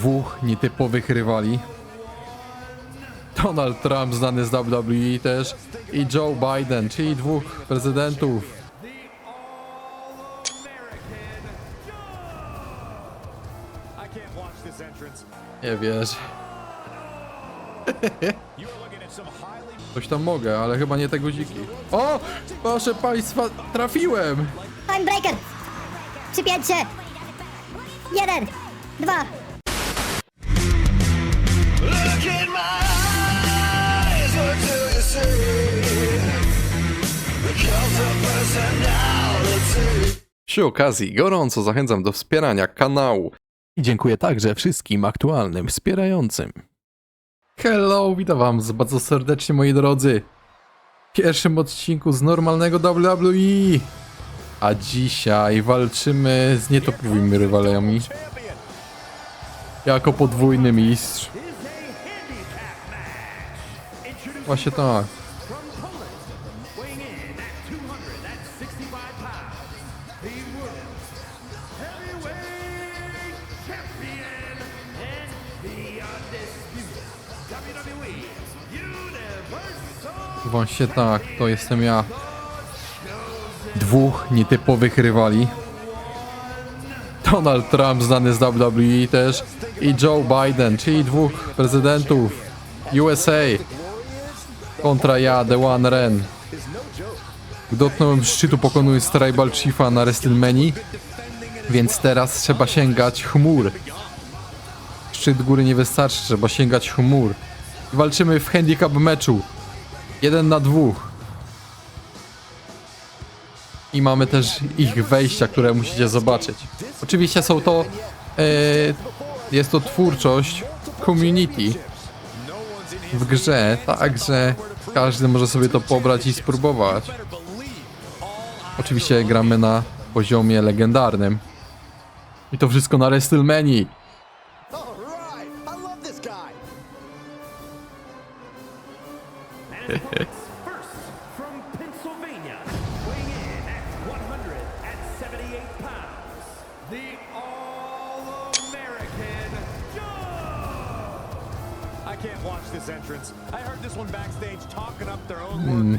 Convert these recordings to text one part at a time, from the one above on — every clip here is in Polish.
dwóch nietypowych rywali. Donald Trump znany z WWE też i Joe Biden, czyli dwóch prezydentów. Nie wiesz. Coś tam mogę, ale chyba nie te guziki. O! Proszę państwa, trafiłem! Timebreaker! Przypięć się! Jeden, dwa, Przy okazji gorąco zachęcam do wspierania kanału. I dziękuję także wszystkim aktualnym wspierającym. Hello, witam wam bardzo serdecznie moi drodzy. W pierwszym odcinku z normalnego WWE. A dzisiaj walczymy z nietopowymi rywalami. Jako podwójny mistrz. Właśnie tak. Universal Właśnie tak, to jestem ja. Dwóch nietypowych rywali. Donald Trump znany z WWE też i Joe Biden, czyli dwóch prezydentów USA kontra ja, The One Ren. Dotknąłem szczytu pokonując Tribal Chiefa na WrestleMania, więc teraz trzeba sięgać chmur. Szczyt góry nie wystarczy, trzeba sięgać chmur. Walczymy w handicap meczu. Jeden na dwóch. I mamy też ich wejścia, które musicie zobaczyć. Oczywiście są to. E, jest to twórczość community w grze, także każdy może sobie to pobrać i spróbować. Oczywiście gramy na poziomie legendarnym. I to wszystko na WrestleMania.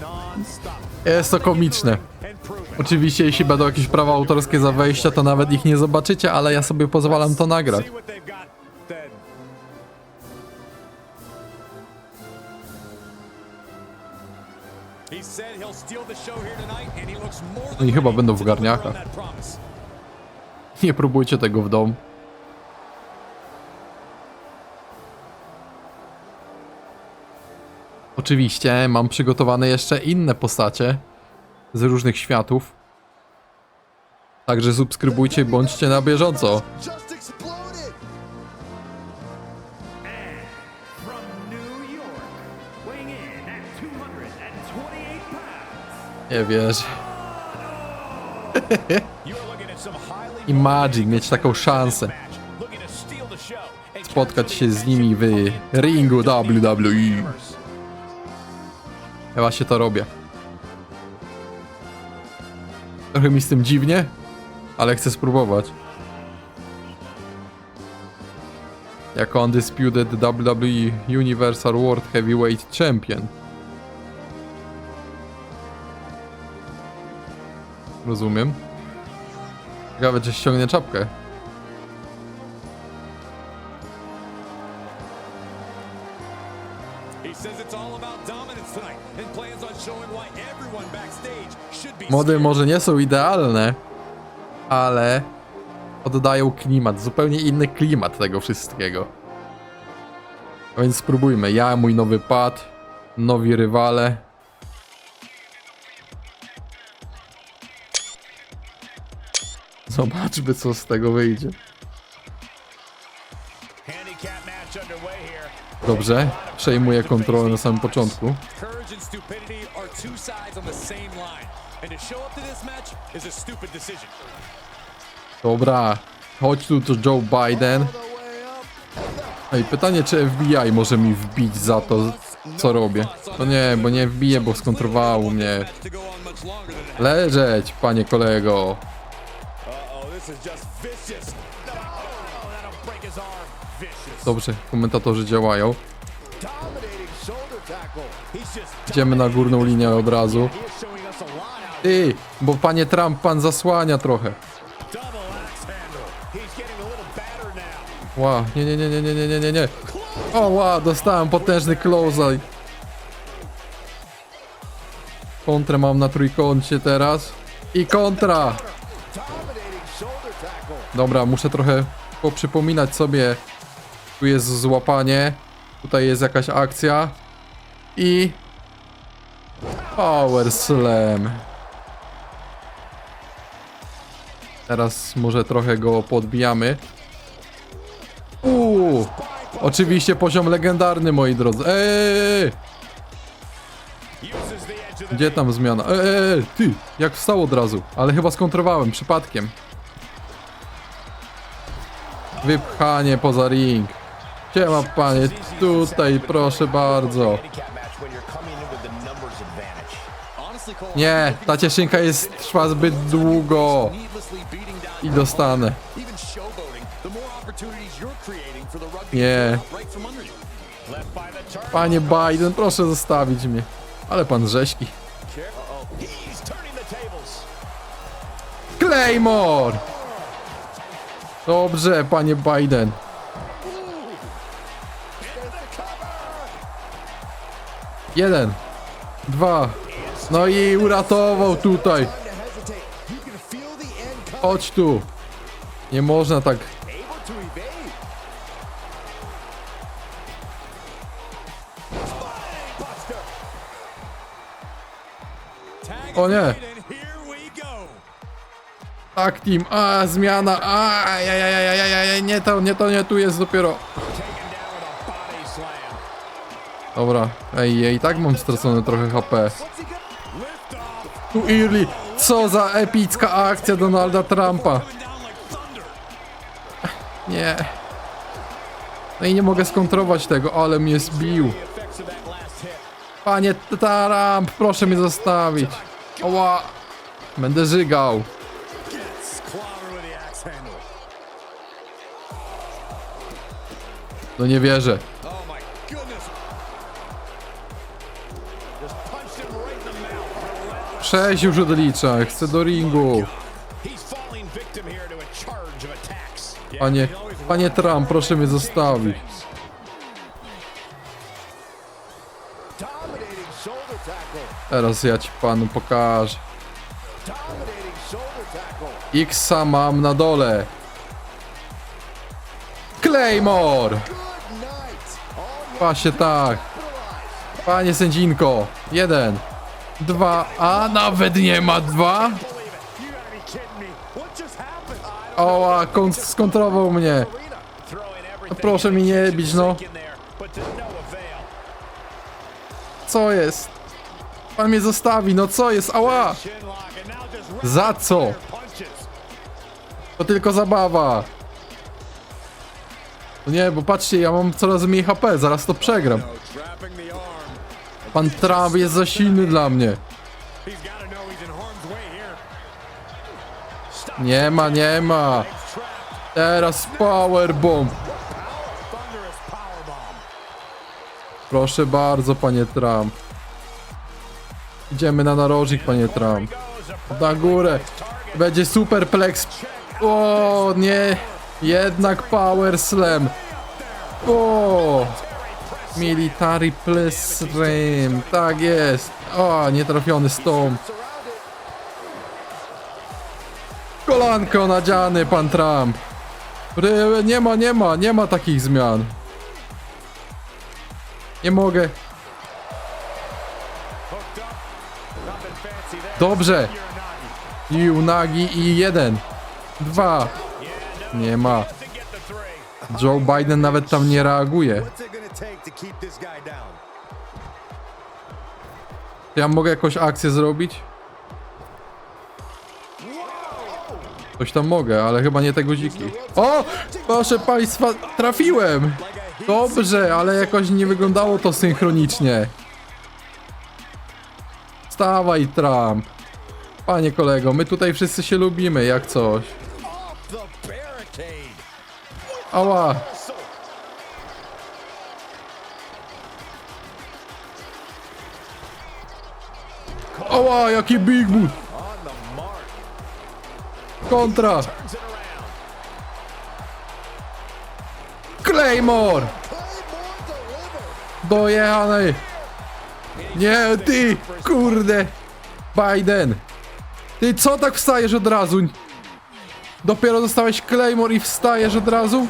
Non-stop. Jest to komiczne. Oczywiście, jeśli będą jakieś prawa autorskie za wejścia, to nawet ich nie zobaczycie, ale ja sobie pozwalam to nagrać. See what they've got then. He said he'll steal the show here tonight, and he looks more No i than chyba będą w garniakach. Nie próbujcie tego w domu. Oczywiście mam przygotowane jeszcze inne postacie z różnych światów. Także subskrybujcie bądźcie na bieżąco. Just exploded. From New York, weighing in at 228 pounds, Nie wiesz. Imagine mieć taką szansę. Spotkać się z nimi w ringu WWE. Ja właśnie to robię. Trochę mi z tym dziwnie, ale chcę spróbować. Jako Undisputed WWE Universal World Heavyweight Champion. Rozumiem. Ciekawe, czy ściągnie czapkę. Mody może nie są idealne, ale oddają klimat, zupełnie inny klimat tego wszystkiego. A więc spróbujmy. Ja, mój nowy pad, nowi rywale. Zobaczmy, co z tego wyjdzie. Dobrze, przejmuję kontrolę na samym początku. Dobra, chodź tu to Joe Biden. Ej, pytanie, czy FBI może mi wbić za to, co robię. No nie, bo nie wbije, bo skontrowało mnie. Leżeć, panie kolego. Dobrze, komentatorzy działają. Idziemy na górną linię od razu. Ty, bo panie Trump, pan zasłania trochę. Ła, nie, nie, nie, nie, nie, nie, nie, nie, nie. O, ła, dostałem potężny close Kontrę mam na trójkącie teraz. I kontra! Dobra, muszę trochę poprzypominać sobie. Tu jest złapanie. Tutaj jest jakaś akcja. I... Power Slam. Teraz może trochę go podbijamy. Uuu! Oczywiście poziom legendarny, moi drodzy. Eee! Gdzie tam zmiana? Eee, ty! Jak wstał od razu. Ale chyba skontrowałem, przypadkiem. Wypchanie poza ring. Siema panie, tutaj proszę bardzo. Nie, ta cieszynka jest trwa zbyt długo i dostanę. Nie. Panie Biden, proszę zostawić mnie. Ale pan rześki. Claymore! Dobrze, panie Biden. Jeden. Dwa. No i uratował tutaj. Chodź tu. Nie można tak. O nie. Tak, team. A, zmiana. A, jajajajajaj. Nie to, nie to, nie tu jest dopiero. Dobra. Ej, ja i tak mam stracone trochę HP. Tu Early. Co za epicka akcja Donalda Trumpa. Nie. No i nie mogę skontrować tego, ale mnie zbił. Panie Trump, proszę mnie zostawić. Oła. Będę żygał. No nie wierzę. Sześć już odlicza, chcę do ringu. Panie, panie Trump, proszę mnie zostawić. Teraz ja ci panu pokażę. X mam na dole. Claymore! Pasie tak. Panie sędzinko, jeden. Dwa, a nawet nie ma dwa. Oła, kont skontrował mnie. Proszę mi nie bić, no. Co jest? Pan mnie zostawi, no co jest? Ała! Za co? To tylko zabawa. No nie, bo patrzcie, ja mam coraz mniej HP, zaraz to przegram. Pan Trump jest za silny dla mnie. Nie ma, nie ma. Teraz powerbomb. Proszę bardzo, panie Trump. Idziemy na narożnik, panie Trump. Na górę. Będzie superplex. O, nie. Jednak power slam. O. Military plus slam. Tak jest. O, nietrafiony stąd. Kolanko nadziany, pan Trump. Nie ma, nie ma, nie ma takich zmian. Nie mogę. Dobrze. I unagi i jeden. Dwa. Nie ma. Joe Biden nawet tam nie reaguje. Ja mogę jakąś akcję zrobić? Coś tam mogę, ale chyba nie te guziki. O! Proszę państwa, trafiłem! Dobrze, ale jakoś nie wyglądało to synchronicznie. Stawaj, Trump. Panie kolego, my tutaj wszyscy się lubimy, jak coś. The Ała! Jaki big boot! Kontra! Claymore! Dojechany! Nie, ty! Kurde! Biden! Ty co tak wstajesz od razu? Dopiero dostałeś Claymore i wstajesz od razu?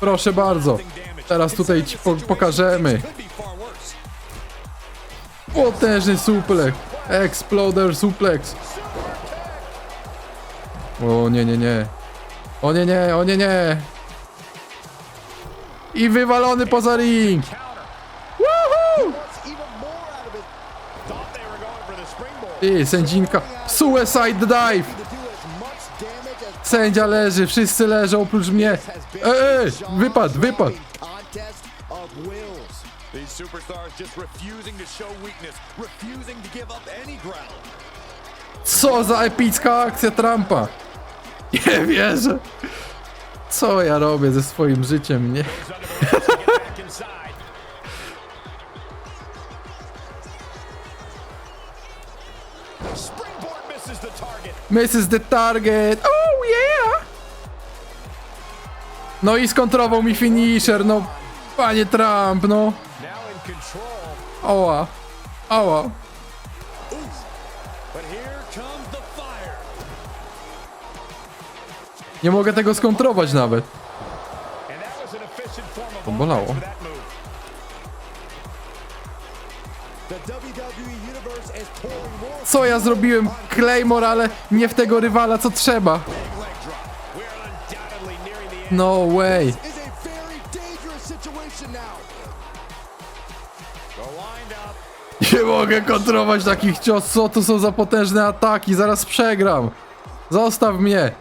Proszę bardzo. Teraz tutaj ci po pokażemy. Potężny suplex! Exploder suplex! O nie, nie, nie. O nie, nie, o nie, nie. I wywalony poza ring! Woohoo! Sędzinka. Suicide dive! Sędzia leży, wszyscy leżą oprócz mnie. Ej, ej, Sean wypad, superstars just refusing to show weakness, refusing to give up any ground. Co za epicka akcja Trumpa! Nie wierzę! Co ja robię ze swoim życiem, nie? Misses the target! Oh yeah! No i skontrował mi finisher, no. Panie Trump, no. Here comes the fire. Nie mogę tego skontrować nawet. To bolało. more Co ja zrobiłem? Claymore, ale nie w tego rywala, co trzeba. Big leg Nie mogę kontrolować takich cios. Co to są za potężne ataki? Zaraz przegram. Zostaw mnie.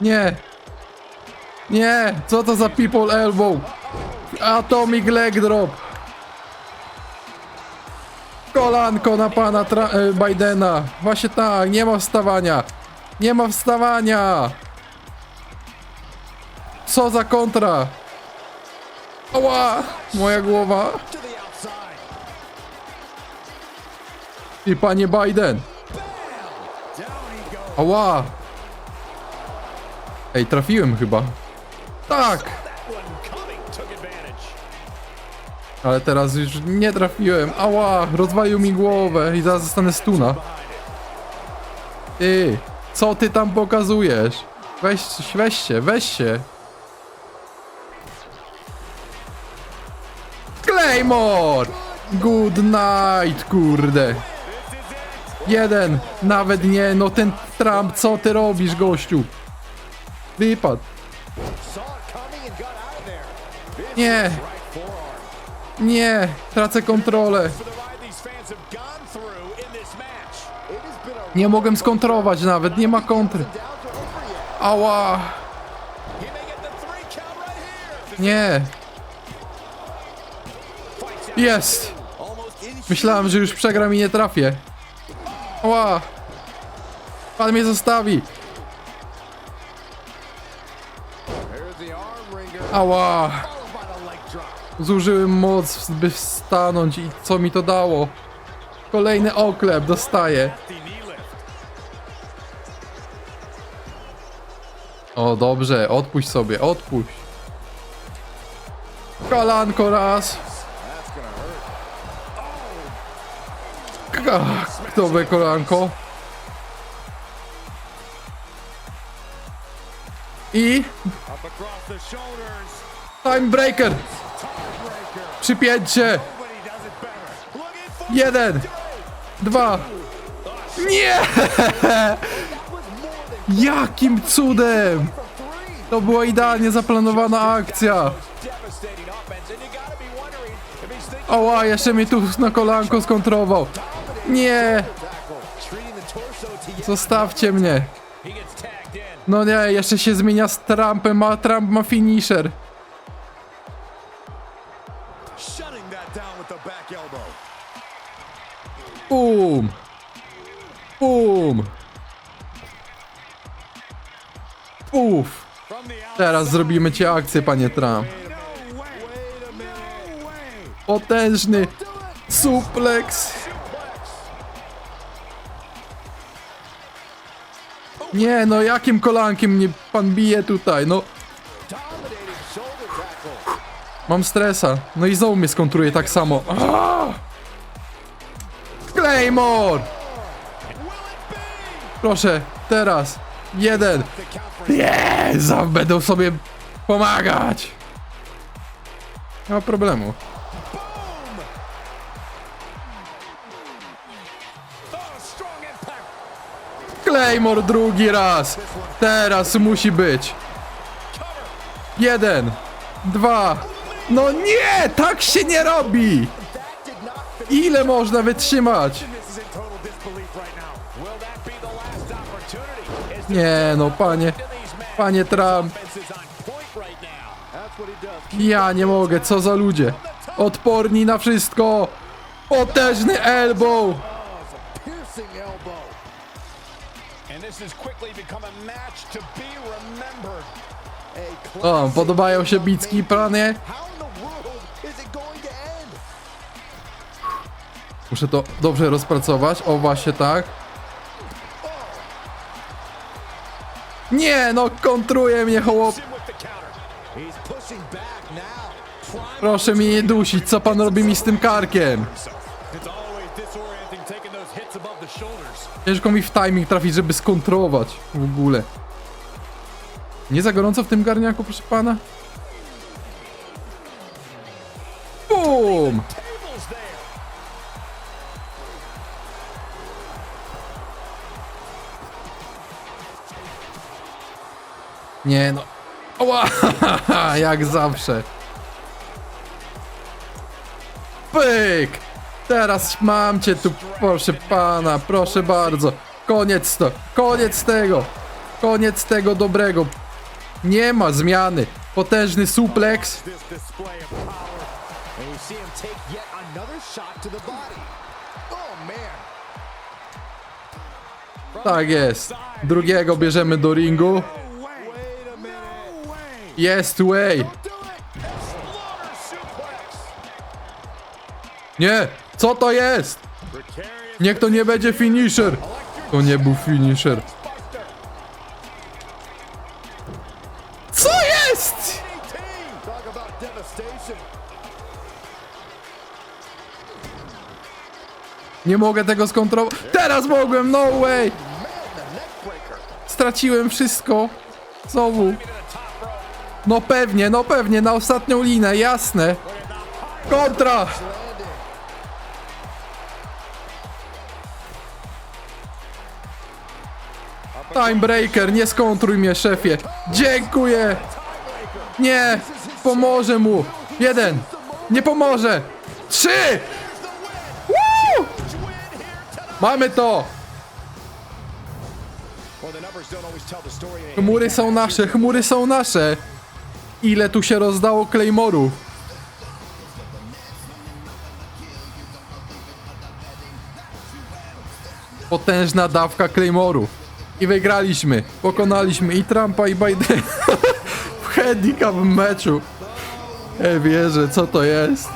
Nie. Nie. Co to za people elbow? Atomic leg drop. Kolanko na pana Tra e, Bidena. Właśnie tak. Nie ma wstawania. Nie ma wstawania. Co za kontra? Ała! Moja głowa. I panie Biden. Ała! Ej, trafiłem chyba. Tak! Ale teraz już nie trafiłem. Ała! Rozwalił mi głowę i zaraz zostanę stuna. Ty! Co ty tam pokazujesz? Weź, weź się, weź się. Claymore! Good night, kurde. Jeden, nawet nie, no ten Trump, co ty robisz, gościu? Wypadł. Nie, nie, tracę kontrolę. Nie mogłem skontrować nawet, nie ma kontry. Ała, He jest. Myślałem, że już przegram i nie trafię. Ała, pan mnie zostawi. Ała, zużyłem moc, by wstanąć i co mi to dało? Kolejny oklep dostaję. O, dobrze, odpuść sobie, odpuść. Kolanko raz. Ach, kolanko? I time breaker. Przypięcie. Jeden, dwa. Nie! Jakim cudem! To była idealnie zaplanowana akcja. Oła, jeszcze mnie tu na kolanko skontrował. Nie! Zostawcie mnie. No nie, jeszcze się zmienia z Trumpem, a Trump ma finisher. Boom! Boom! Uff! Teraz zrobimy ci akcję, panie Trump. Potężny suplex. Nie no, jakim kolankiem mnie pan bije tutaj, no. Mam stresa. No i znowu mnie skontruje tak samo. Claymore! Proszę, teraz. Jeden. Nie, za będą sobie pomagać. Nie ma problemu. Claymore drugi raz. Teraz musi być. Jeden. Dwa. No nie, tak się nie robi. Ile można wytrzymać? Nie no, panie, panie Trump. Ja nie mogę, co za ludzie. Odporni na wszystko. Potężny elbow. O, podobają się bicki, end? Muszę to dobrze rozpracować. O, właśnie tak. Nie, no kontruje mnie now. Proszę mnie nie dusić, co pan robi mi z tym karkiem? Ciężko mi w timing trafić, żeby skontrować w ogóle. Nie za gorąco w tym garniaku, proszę pana? Bum! Nie no. Ła, jak zawsze. Pyk! Teraz mam cię tu, proszę pana, proszę bardzo. Koniec to, koniec tego. Koniec tego dobrego. Nie ma zmiany. Potężny man. Tak jest. Drugiego bierzemy do ringu. Jest way. Nie! Co to jest? Niech to nie będzie finisher. To nie był finisher. Co jest? Nie mogę tego skontrolować. Teraz mogłem, no way! Straciłem wszystko. Znowu. No pewnie, no pewnie, na ostatnią linę, jasne. Kontra! Timebreaker, nie skontruj mnie, szefie. Dziękuję. Nie, pomoże mu. Jeden, nie pomoże. Trzy! Woo! Mamy to! Chmury są nasze, chmury są nasze. Ile tu się rozdało Claymorów? Potężna dawka Claymorów. I wygraliśmy. Pokonaliśmy i Trumpa i Bidena. w handicap meczu. Nie wierzę, co to jest?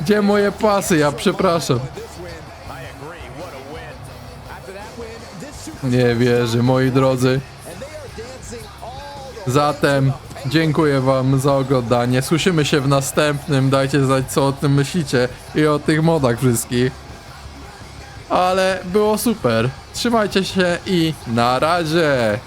Gdzie moje pasy? Ja przepraszam. Nie wierzę, moi drodzy. Zatem dziękuję wam za oglądanie. Słyszymy się w następnym. Dajcie znać co o tym myślicie i o tych modach wszystkich. Ale było super. Trzymajcie się i na razie.